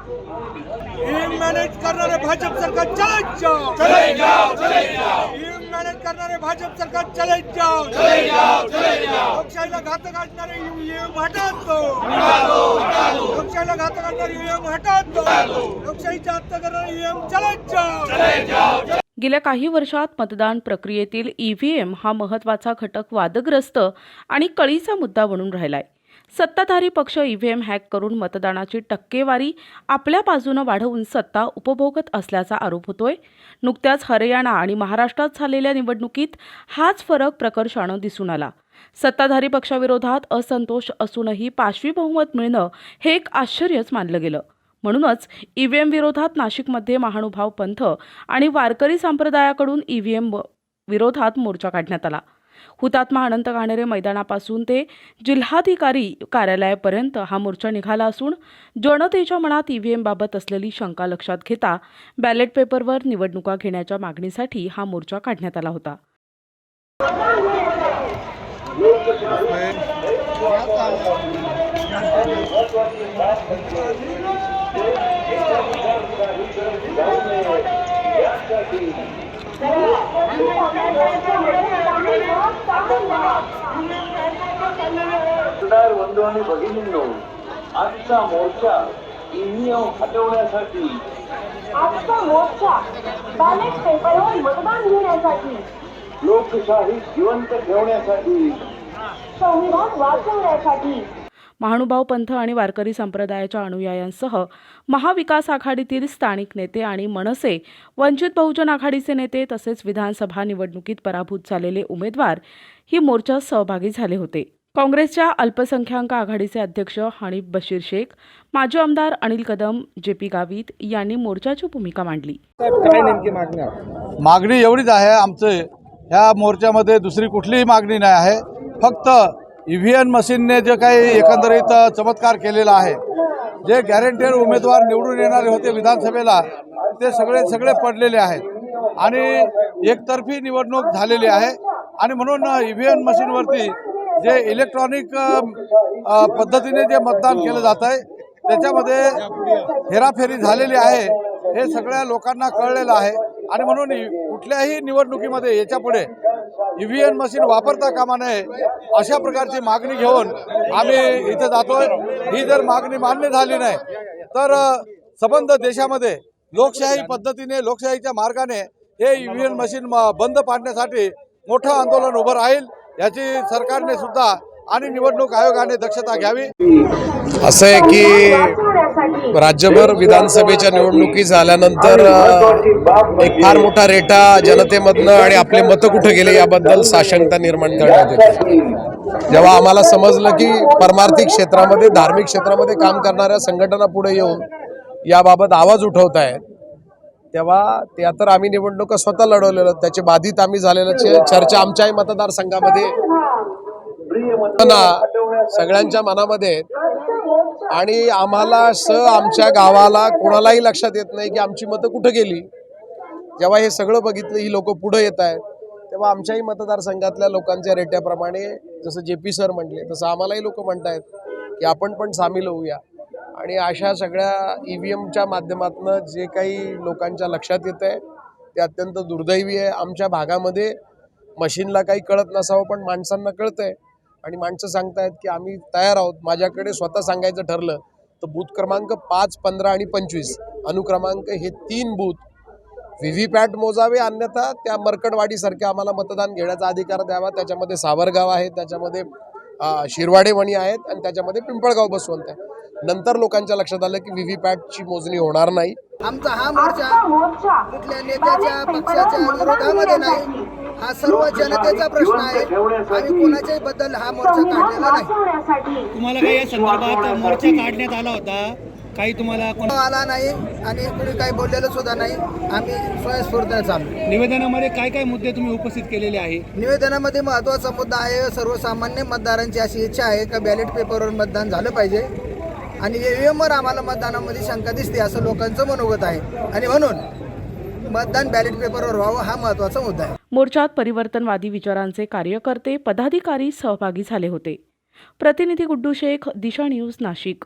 EVM manage करणारे भाजप सरकार चले जाओ. चले जाओ चले जाओ. मॅनेज करणारे भाजप सरकार चले जाओ. चले जाओ चले जाओ. लोकशाहीला घातक असणारे ईव्हीएम हटा दो लोकशाहीला घातक असणारे ईव्हीएम हटा दो लोकशाहीच्या हत्या करणारे ईव्हीएम चले जाओ. गेल्या काही वर्षात मतदान प्रक्रियेतील ईव्हीएम हा महत्त्वाचा घटक वादग्रस्त आणि कळीचा मुद्दा बनून राहिलाय. सत्ताधारी पक्ष ईव्हीएम हॅक करून मतदानाची टक्केवारी आपल्या बाजूनं वाढवून सत्ता उपभोगत असल्याचा आरोप होतोय. नुकत्याच हरियाणा आणि महाराष्ट्रात झालेल्या निवडणुकीत हाच फरक प्रकर्षानं दिसून आला. सत्ताधारी पक्षाविरोधात असंतोष असूनही पाशवी बहुमत मिळणं हे एक आश्चर्यच मानलं गेलं. म्हणूनच ईव्हीएम विरोधात नाशिकमध्ये महानुभाव पंथ आणि वारकरी संप्रदायाकडून ईव्हीएम विरोधात मोर्चा काढण्यात आला. हुतात्मा अनंत घाणेरे मैदानापासून ते जिल्हाधिकारी कार्यालयापर्यंत हा मोर्चा निघाला असून जनतेच्या मनात ई व्ही एमबाबत असलेली शंका लक्षात घेता बॅलेट पेपरवर निवडणुका घेण्याच्या मागणीसाठी हा मोर्चा काढण्यात आला होता. बंधू आणि भगिनींनो आजचा मोर्चा ईव्हीएम हटवण्यासाठी आजचा मोर्चा बॅलेट पेपरवर मतदान घेण्यासाठी लोकशाही जिवंत ठेवण्यासाठी संविधान वाचवण्यासाठी महानुभाव पंथ आणि वारकरी संप्रदायाच्या अनुयायांसह महाविकास आघाडीतील स्थानिक नेते आणि मनसे वंचित बहुजन आघाडीचे नेते तसेच विधानसभा निवडणुकीत पराभूत झालेले उमेदवार ही मोर्चात सहभागी झाले होते. काँग्रेसच्या अल्पसंख्याक आघाडीचे अध्यक्ष हनीफ बशीर शेख माजी आमदार अनिल कदम जे पी गावित यांनी मोर्चाची भूमिका मांडली. मागणी एवढीच आहे आमचं. ह्या मोर्चामध्ये दुसरी कुठलीही मागणी नाही आहे. फक्त E ईव्हीएम मशीनने जे काही एकंदरीत चमत्कार केलेला आहे जे गॅरंटेड उमेदवार निवडून येणारे होते विधानसभेला ते सगळे सगळे पडलेले आहेत. आणि एकतर्फी निवडणूक झालेली आहे. आणि म्हणून ईव्हीएम मशीनवरती जे इलेक्ट्रॉनिक पद्धतीने जे मतदान केलं जात आहे त्याच्यामध्ये हेराफेरी झालेली आहे. हे सगळ्या लोकांना कळलेलं आहे. आणि म्हणून कुठल्याही निवडणुकीमध्ये याच्यापुढे ईव्हीएम मशीन वापरता कामा नये अशा प्रकारची मागणी घेऊन आम्ही इथं जातोय. ही जर मागणी मान्य झाली नाही तर संबंध देशामध्ये लोकशाही पद्धतीने लोकशाहीच्या मार्गाने हे ईव्हीएम मशीन बंद पाडण्यासाठी मोठं आंदोलन उभं राहील याची सरकारने सुद्धा आणि निवडणूक आयोगाने दक्षता घ्यावी. असं आहे की राज्यभर विधानसभेच्या निवडणुकी झाल्यानंतर अ, एक फार मोठा रेटा जनतेमधनं आणि आपले मतं कुठे गेले याबद्दल साशंकता निर्माण करण्यात येते जेव्हा आम्हाला समजलं की परमार्थिक क्षेत्रामध्ये धार्मिक क्षेत्रामध्ये काम करणाऱ्या संघटना पुढे येऊन याबाबत आवाज उठवत आहेत तेव्हा त्या तर आम्ही निवडणुका स्वतः लढवलेलो त्याचे बाधित आम्ही झालेलं चे- चर्चा आमच्याही मतदारसंघामध्ये सगळ्यांच्या मनामध्ये. आणि आम्हाला स आमच्या गावाला कोणालाही लक्षात येत नाही की आमची मतं कुठं गेली. जेव्हा हे सगळं बघितलं ही लोक पुढं येत आहेत तेव्हा आमच्याही मतदारसंघातल्या लोकांच्या रेट्याप्रमाणे जसं जे पी सर म्हटले तसं आम्हालाही लोक म्हणत आहेत की आपण पण सामील होऊया. आणि अशा सगळ्या ई व्ही एमच्या माध्यमातून जे काही लोकांच्या लक्षात येत आहे ते अत्यंत दुर्दैवी आहे. आमच्या भागामध्ये मशीनला काही कळत नसावं पण माणसांना कळतं आहे आणि माणसं सांगतायत की आम्ही तयार आहोत. माझ्याकडे स्वतः सांगायचं ठरलं तर बूथ क्रमांक पाच पंधरा आणि पंचवीस. अनुक्रमांक हे तीन बूथ. व्ही व्ही पॅट मोजावे अन्यथा त्या मरकडवाडीसारख्या आम्हाला मतदान घेण्याचा अधिकार द्यावा. त्याच्यामध्ये सावरगाव आहे त्याच्यामध्ये शिरवाडे वणी आहेत आणि त्याच्यामध्ये पिंपळगाव बसवंत आहे. नंतर लोकांच्या लक्षात आलं की व्ही व्ही पॅटची मोजणी होणार नाही. आमचा हा मोर्चा कुठल्या नेत्याच्या पक्षाच्या विरोधामध्ये नाही. हा सर्व जनतेचा प्रश्न आहे आम्ही कोणाच्याही बद्दल हा मोर्चा काढलेला नाही. तुम्हाला काही या संदर्भात मोर्चा काढण्यात आला होता? काही तुम्हाला कोण आला नाही आणि कुणी काही बोललेलं सुद्धा नाही. आम्ही स्वयंस्फूर्तीने चालू निवेदनामध्ये काय काय मुद्दे तुम्ही उपस्थित केलेले आहे? निवेदनामध्ये महत्त्वाचा मुद्दा आहे सर्वसामान्य मतदारांची अशी इच्छा आहे का बॅलेट पेपरवर मतदान झालं पाहिजे? आणि ईव्हीएमवर आम्हाला मतदानामध्ये शंका दिसते असं लोकांचं मनोगत आहे. आणि म्हणून मतदान बॅलेट पेपरवर व्हावं हा महत्त्वाचा मुद्दा आहे. मोर्चात परिवर्तनवादी विचारांचे कार्यकर्ते पदाधिकारी सहभागी झाले होते. प्रतिनिधी गुड्डू शेख दिशा न्यूज नाशिक.